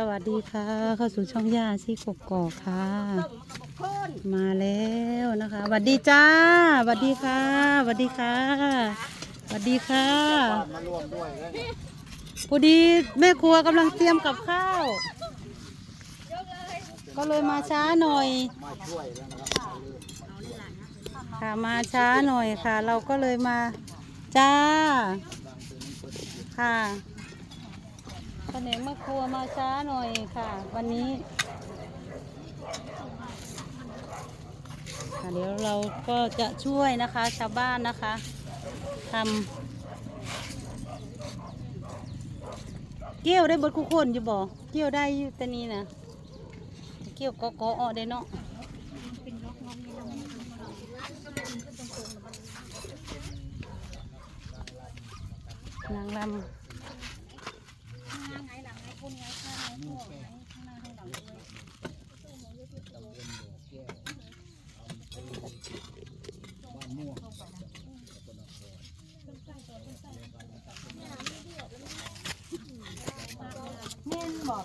สวัสดีค่ะ เข้าสู่ช่องย่าชีกกอกค่ะ มาแล้วนะคะสวัสดีจ้าสวัสดีค่ะสวัสดีค่ะสวัสดีค่ะ มาร่วมด้วยแล้วเนี่ยพอดีแม่ครัวกำลังเตรียมกับข้าว ก็เลยมาช้าหน่อย มาช่วยแล้วนะครับค่ะมาช้าหน่อยค่ะ เราก็เลยมาจ้า ค่ะ แผนกแม่ครัวมาช้าหน่อยค่ะ วันนี้เดี๋ยวเราก็จะช่วยนะคะชาวบ้านนะคะทำเกี่ยวได้บดคุกคนอยู่บ่เกี่ยวได้อยู่ต่นี้นะเกี่ยวก็ก็ออได้เนาะนางลำ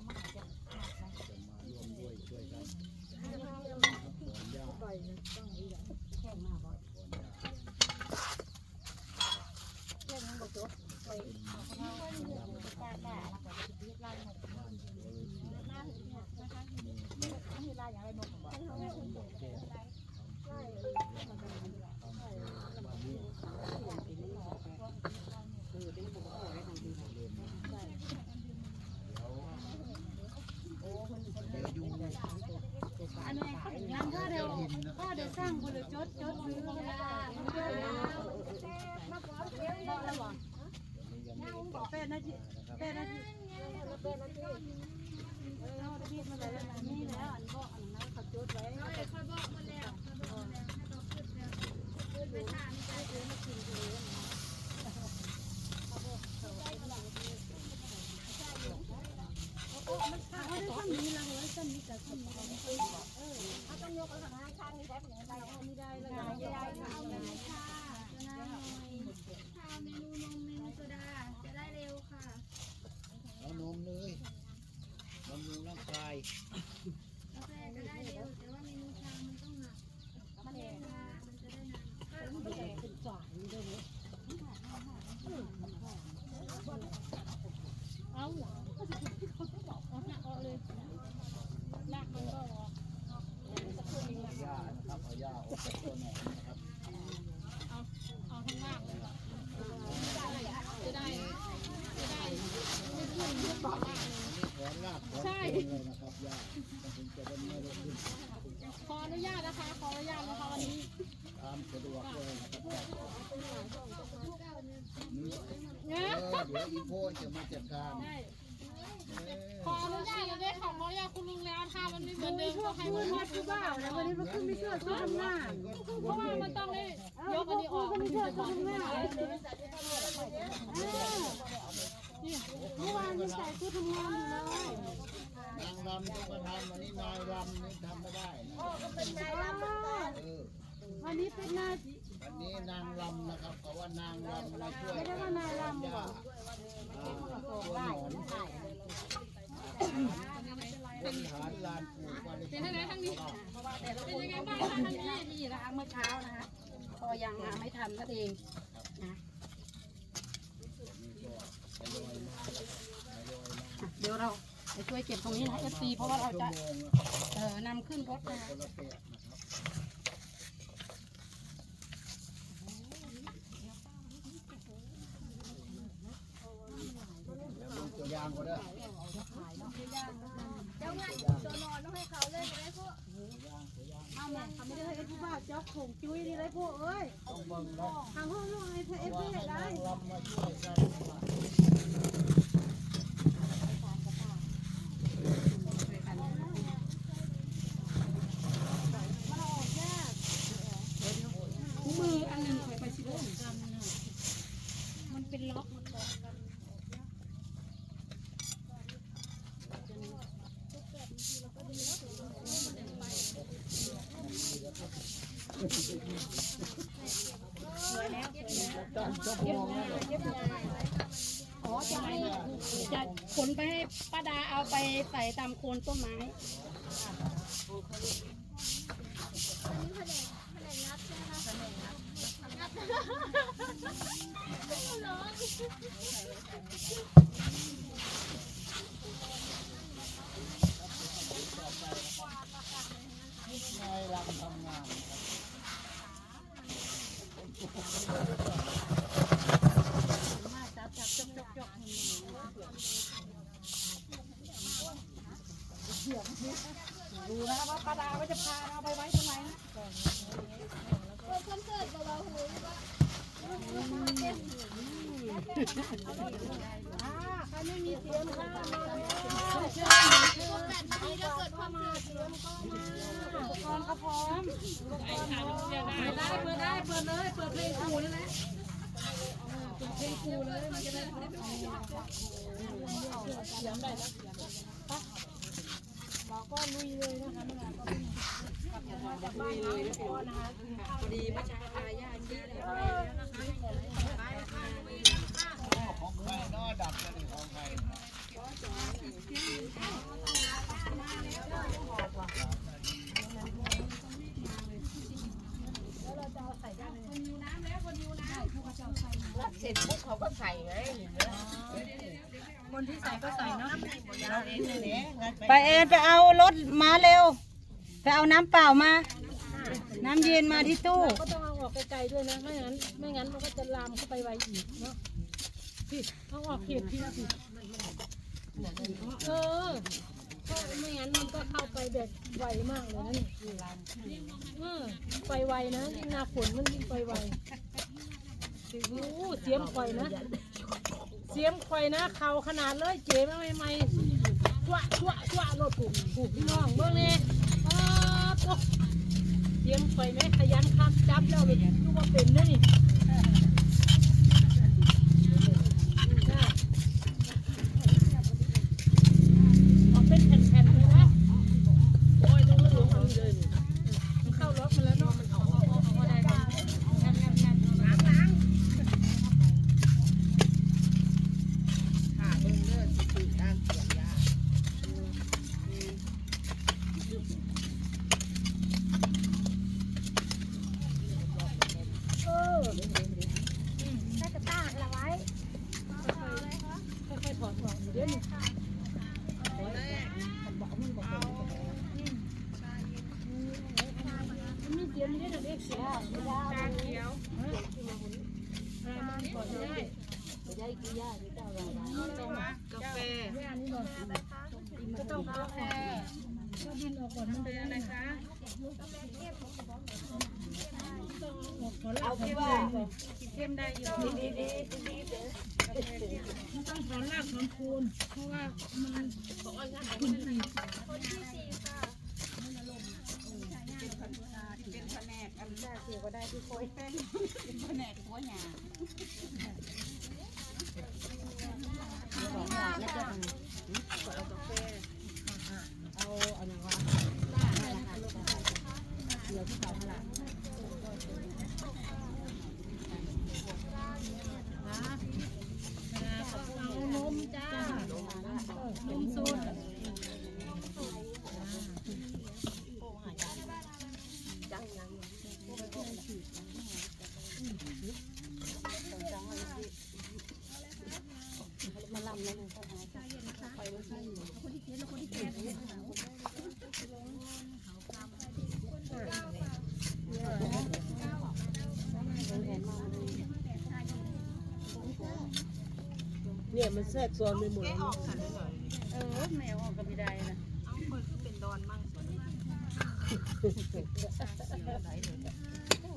วงอันนี้งั้นก็เดี๋ยวก็เดี๋ยวสร้างคนละจดจดซื้อเวลาแปดนาทีแปดนาทีแปดนาทีเอาที่มาเลยนี่แล้วอันก็อันนั้นเขาจดไว้ ข้าวเมนูนมเมนูโซดาจะได้เร็วค่ะ เอานมเลยบำรุงร่างกาย กาแฟจะได้เร็วแต่ว่าเมนูชามันต้องหนักมันเองค่ะมันจะได้นาน หญ้านะครับเอาหญ้าออกจากต้นหนอนนะครับนี่ถอนรากถอนโคนเลยนะครับหญ้ามันถึงจะได้ไม่ได้ขึ้น ขออนุญาตนะคะ ขออนุญาตนะคะวันนี้ ตามสะดวกเลยนะครับเอ เงี้ย อเดี๋ยวอีโพจะมาจัดการเอขออนุญาตเลยด้วยค่ะขออนุญาตคุณลุงแล้วถ้ามันไม่เหมือนเดิมก็ให้มันมาคือบ้าแล้ววันนี้มันขึ้นไม่เชื่อชุดทำงานเพราะว่ามันต้องได้ยกอันนี้ออกมันเชื่อชุดทำงานนี่เมื่อวานมันใส่ชุดทำงานอยู่เลยนางรำต้องมาทำวันนี้นายรำนี่ทำไม่ได้นะเออวันนี้เป็นหน้าที่วั นี้นางรำนะครับเขาว่านางรำมาช่วยไม่ได้ว่านายรำย่าบอกตัวหนอนเป็นฐานลานปูกวาเลเป็นยังไงทั้งนี้เป็นยังไงบ้างคะทั้งนี้นี่นะคะเมื่อเช้านะคะพอยังมาไม่ทันนั่นเองนะเดี๋ยวเราไปช่วยเก็บตรงนี้นะเอฟซีเพราะว่าเราจะเอ่อนำขึ้นรถนะคะ ก็ได้เจ้างานตัวนอนต้องให้เขาเลยได้พวกเอาแม่เขาไม่ได้ให้ที่บ้าเจ้าของจุ้ยนี่เลยพวกเอ้ยต้าะทางห้องลูกไอ้เพื่อเอฟเฟกต์ได้มืออันหนึ่งคอยไปสิเริ่มมันเป็นล็อกมันบอก จะขนไปให้ป้าดาเอาไปใส่ตามโคนต้นไม้นายรำทำงาน ดูนะว่าป้าดาว่าจะพาเราไปไว้ตรงไหนนะ เปิดคอนเสิร์ตเบาๆหูว่า อ่าใครไม่มีเสียงข้ามาเลย แปดนาทีก็เกิดความมาเสียงก็มา อุปกรณ์ก็พร้อมเปิดได้เปิดได้เปิดเลยเปิดเพลงกูนั่นแหละเปิดเพลง กูเลยนะได้พอมเสียงได้แล้วเราก็ลุยเลยนะคะเมื่อไหร่ก็จากบ้านเรานะคะ เลยของใครเสร็จปุ๊บเขาก็ใส่ไงคนที่ใส่ก็ใส่เนาะไปเอ็นไปเอารถมาเร็ว ไปเอาน้ำเปล่ามา น้ำเย็นมาที่ตู้ ก็ต้องเอาออกไกลๆด้วยนะ ไม่งั้น ไม่งั้นมันก็จะลามเข้าไปไวอีกเนาะ พี่เอาออกเขตพี่นะพี่เออเพราะไม่งั้นมันก็เข้าไปแบบไวมากเลยนะนี่เออไปไวนะยิ่งหน้าฝนมันยิ่งไปไวโอ้โหเสียมควายนะ เสียมควายนะเข่าขนาดเลยเจ๋มาใหม่ๆชั่วชั่วชั่วรถผูกผูกพี่น้องเบิ่งนี่ป๊าบเตรียมไฟไหมขยันคักจับแล้วเลยรู้ว่าเป็นนะนี่เอาเป็นแผ่นๆเลยนะโอ้ยดูมันหลวมเอาเลยมันเข้าล็อกมาแล้วเนาะมันออกออกออกมาได้ก่อนงันงันงันล้างล้าง ขาเบิ้งเลือดติดตามเสียงยา เออ ได้กระตากละไว้ ค่อยๆถอดออกเดี๋ยวนี้มันมีเสียงนี่ด้วยนะเด็กเสียงชาเขียวอะไรมัน ก่อนได้กาแฟก็ต้องเอาแค่ก็ดินออกก่อนมันเป็นอะไรคะเอาเข้มได้เข้มได้อยู่ดีดีต้องถอนรากถอนโคนเพราะว่ามันคุณสีคนที่สี่ค่ะ เป็นแผนก อันแรกคือก็ได้ที่โคยเป็นเป็นแผนกหัวหยาเอาละ เนี่ยมันแทรกซ้อนไปหมดแล้เออแมวออกก็ไม่ได้นะเอาคนก็เป็นดอนมั่งส่วนมากโอ้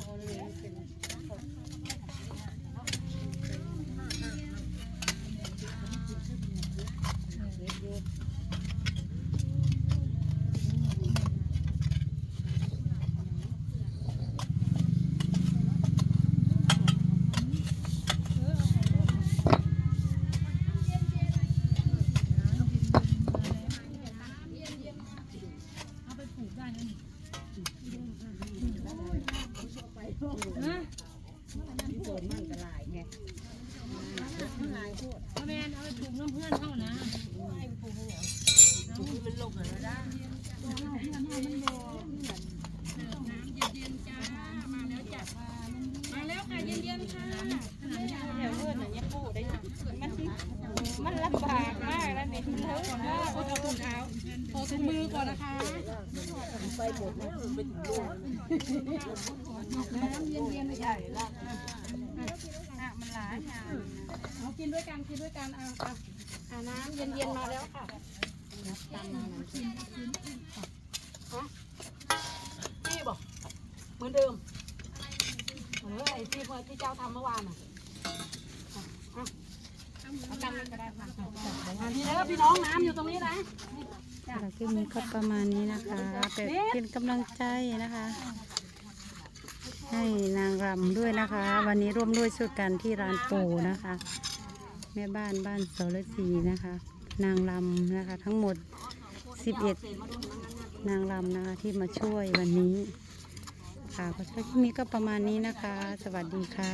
ปลูกได้นะนี่ฮะ เอาแมนเอาไปปลูกน้ำเพื่อนเท่านะ มาแล้วค่ะเย็นๆค่ะเดี๋ยวเพื่อนน่ะยังพูดได้อยู่มันมันลำบากมากแล้วนี่เลิกมากเอาถุงเท้า ขอถุงมือก่อนนะคะ อะมันหลายอย่าง เอากินด้วยกันกินด้วยกันเอาเอาอะน้ำเย็นๆมาแล้วค่ะพี่บอกเหมือนเดิมเออไอ้ที่อที่เจ้าทำเมื่อวานอะเอากันเลยก็ได้ค่ะอันนี้แล้วพี่น้องน้ำอยู่ตรงนี้นะคลิปนี้ก็ประมาณนี้นะคะ แต่เป็นกำลังใจนะคะ ให้นางรำด้วยนะคะ วันนี้ร่วมด้วยช่วยกันที่ร้านปูนะคะ แม่บ้านบ้านโสรสีนะคะ นางรำนะคะ ทั้งหมด 11 นางรำนะคะที่มาช่วยวันนี้ค่ะก็ช่วยคลิปนี้ก็ประมาณนี้นะคะ สวัสดีค่ะ